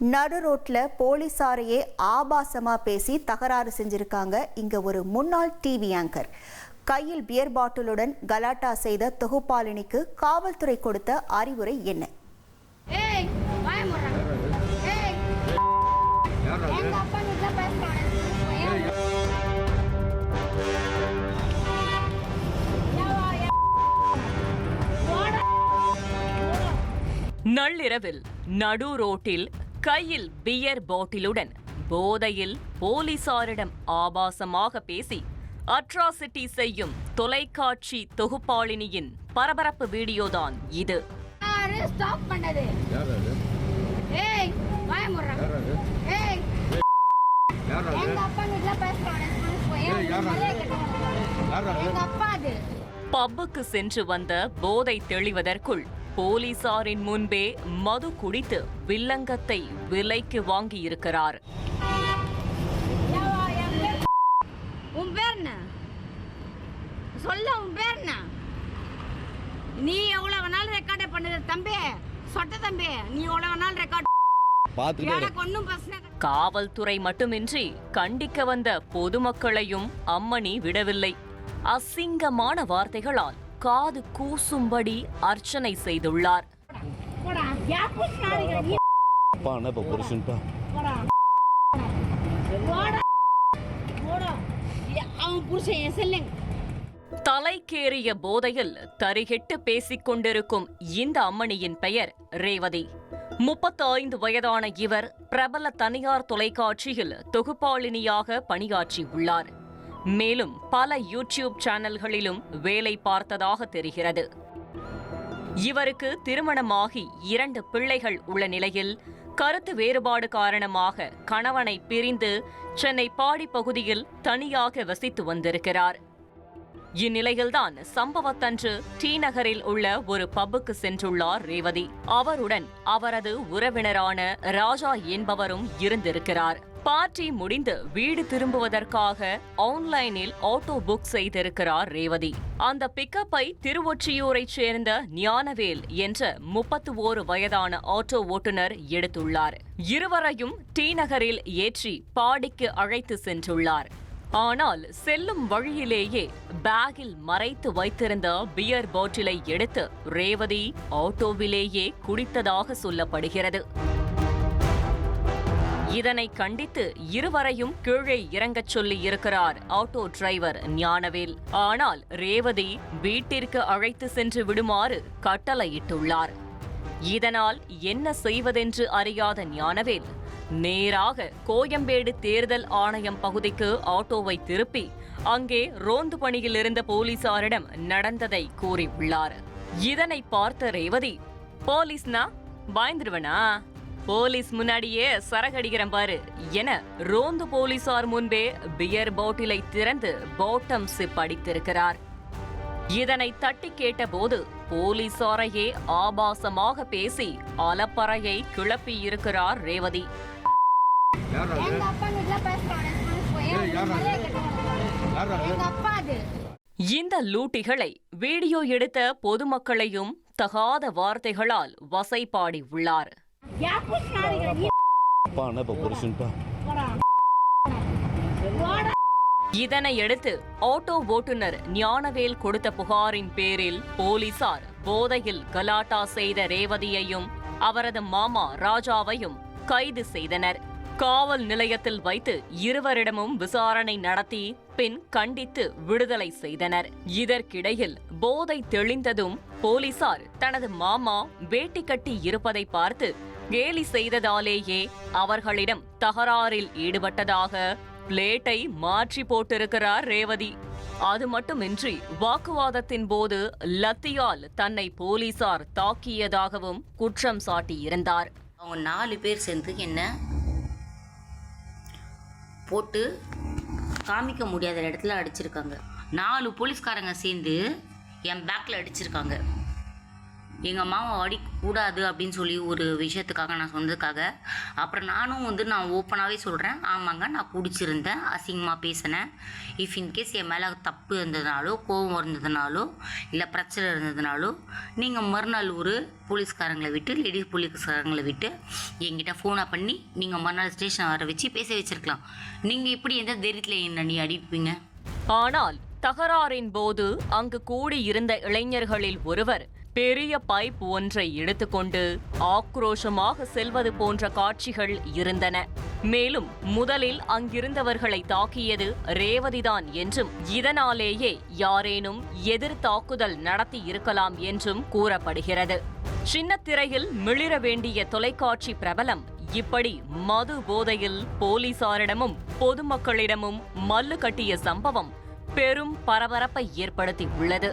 நடு ரோட்ல போலீசாரையே ஆபாசமா பேசி தகராறு செஞ்சிருக்காங்க இங்க ஒரு முன்னாள் டிவி ஆங்கர் கையில் பியர் பாட்டிலுடன் கலாட்டா செய்த தொகுப்பாளினிக்கு காவல்துறை கொடுத்த அறிவுரை என்ன? நள்ளிரவில் நடு ரோட்டில் கையில் பியர் பாட்டிலுடன் போதையில் போலீசாரிடம் ஆபாசமாக பேசி அட்ராசிட்டி செய்யும் தொலைக்காட்சி தொகுப்பாளினியின் பரபரப்பு வீடியோதான் இது. பப்புக்கு சென்று வந்த போதை தெளிவதற்குள் போலீசாரின் முன்பே மது குடித்து வில்லங்கத்தை விலைக்கு வாங்கியிருக்கிறார். உன் பேர் என்ன? சொல்ல உன் பேர் என்ன? நீ எவ்வளவு வேணாலும் ரெக்கார்டே பண்ணுது? தம்பி சொட்ட தம்பி நீ எவ்வளவு வேணாலும் ரெக்கார்ட். காவல்துறை மட்டுமின்றி கண்டிக்க வந்த பொதுமக்களையும் அம்மணி விடவில்லை. அசிங்கமான வார்த்தைகளால் காது கூசும்படி அர்ச்சனை செய்துள்ளார். தலைக்கேறிய போதையில் தரிகெட்டு பேசிக் கொண்டிருக்கும் இந்த அம்மணியின் பெயர் ரேவதி. முப்பத்து ஐந்து வயதான இவர் பிரபல தனியார் தொலைக்காட்சியில் தொகுப்பாளினியாக பணியாற்றியுள்ளார். மேலும் பல யூடியூப் சேனல்களிலும் வேலை பார்த்ததாக தெரிகிறது. இவருக்கு திருமணமாகி இரண்டு பிள்ளைகள் உள்ள நிலையில் கருத்து வேறுபாடு காரணமாக கணவனை பிரிந்து சென்னை பாடி பகுதியில் தனியாக வசித்து வந்திருக்கிறார். இந்நிலையில்தான் சம்பவத்தன்று டி நகரில் உள்ள ஒரு பப்புக்கு சென்றுள்ளார் ரேவதி. அவருடன் அவரது உறவினரான ராஜா என்பவரும் இருந்திருக்கிறார். பார்ட்டி முடிந்து வீடு திரும்புவதற்காக ஆன்லைனில் ஆட்டோ புக் செய்திருக்கிறார் ரேவதி. அந்த பிக்கப்பை திருவொற்றியூரைச் சேர்ந்த ஞானவேல் என்ற முப்பத்து ஓரு வயதான ஆட்டோ ஓட்டுநர் எடுத்துள்ளார். இருவரையும் டி நகரில் ஏற்றி பாடிக்கு அழைத்து சென்றுள்ளார். ஆனால் செல்லும் வழியிலேயே பேக்கில் மறைத்து வைத்திருந்த பியர் பாட்டிலை எடுத்து ரேவதி ஆட்டோவிலேயே குடித்ததாக சொல்லப்படுகிறது. இதனை கண்டித்து இருவரையும் கீழே இறங்கச் சொல்லி இருக்கிறார் ஆட்டோ டிரைவர் ஞானவேல். ஆனால் ரேவதி வீட்டிற்கு அழைத்து சென்று விடுமாறு கட்டளையிட்டுள்ளார். இதனால் என்ன செய்வதென்று அறியாத ஞானவேல் நேராக கோயம்பேடு தேர்தல் ஆணையம் பகுதிக்கு ஆட்டோவை திருப்பி அங்கே ரோந்து பணியில் இருந்த போலீசாரிடம் நடந்ததை கூறியுள்ளார். இதனை பார்த்த ரேவதி போலீஸ்னா? பயந்துருவனா? போலீஸ் முன்னாடியே சரகடிக்கிறேன் பாரு என ரோந்து போலீசார் முன்பே பியர் பாட்டிலை திறந்து பாட்டம் சிப் அடித்திருக்கிறார் இதனை தட்டி கேட்டபோது போலீசாரையே ஆபாசமாக பேசி அலப்பறையை ரேவதி. எங்க அப்பா அது? இந்த லூட்டிகளை வீடியோ எடுத்த பொதுமக்களையும் தகாத வார்த்தைகளால் வசைபாடி உள்ளார். அப்பா இப்போ இதனையடுத்து ஆட்டோ ஓட்டுநர் ஞானவேல் கொடுத்த புகாரின் பேரில் போலீசார் போதையில் கலாட்டா செய்த ரேவதியையும் அவரது மாமா ராஜாவையும் கைது செய்தனர். காவல் நிலையத்தில் வைத்து இருவரிடமும் விசாரணை நடத்தி பின் கண்டித்து விடுதலை செய்தனர். இதற்கிடையில் போதை தெளிந்ததும் போலீசார் தனது மாமா வேட்டி கட்டி இருப்பதை பார்த்து கேலி செய்ததாலேயே அவர்களிடம் தகராறில் ஈடுபட்டதாக பிளேட்டை மாற்றி போட்டிருக்கிறார் ரேவதி. அது மட்டுமின்றி வாக்குவாதத்தின் போது லத்தியால் தன்னை போலீசார் தாக்கியதாகவும் குற்றம் சாட்டியிருந்தார். அவங்க நாலு பேர் சேர்ந்து என்ன போட்டு காமிக்க முடியாத இடத்துல அடிச்சிருக்காங்க. நாலு போலீஸ்காரங்க சேர்ந்து என் பேக்கில் அடிச்சிருக்காங்க. எங்கள் அம்மாவை அடிக்கக்கூடாது அப்படின்னு சொல்லி ஒரு விஷயத்துக்காக நான் சொன்னதுக்காக. அப்புறம் நானும் வந்து நான் ஓப்பனாகவே சொல்கிறேன் ஆமாங்க நான் குடிச்சிருந்தேன். அசிங்கமாக பேசினேன். இஃப் இன்கேஸ் என் மேலே தப்பு இருந்ததுனாலோ கோபம் இருந்ததுனாலோ இல்லை பிரச்சனை இருந்ததுனாலோ நீங்கள் மறுநாள் ஒரு போலீஸ்காரங்களை விட்டு லேடிஸ் போலீஸ்காரங்களை விட்டு என்கிட்ட ஃபோனை பண்ணி நீங்கள் மறுநாள் ஸ்டேஷன் வர வச்சு பேச வச்சுருக்கலாம். நீங்கள் இப்படி எந்த தைரியத்தில் என்ன நீ அடிப்பீங்க? ஆனால் தகராறின் போது அங்கு கூடியிருந்த இளைஞர்களில் ஒருவர் பெரிய பைப் ஒன்றை எடுத்துக்கொண்டு ஆக்ரோஷமாக செல்வது போன்ற காட்சிகள் இருந்தன. மேலும் முதலில் அங்கிருந்தவர்களை தாக்கியது ரேவதிதான் என்றும் இதனாலேயே யாரேனும் எதிர் தாக்குதல் நடத்தி இருக்கலாம் என்றும் கூறப்படுகிறது. சின்னத்திரையில் மிளிர வேண்டிய தொலைக்காட்சி பிரபலம் இப்படி மது போதையில் போலீசாரிடமும் பொதுமக்களிடமும் மல்லு கட்டிய சம்பவம் பெரும் பரபரப்பை ஏற்படுத்தி உள்ளது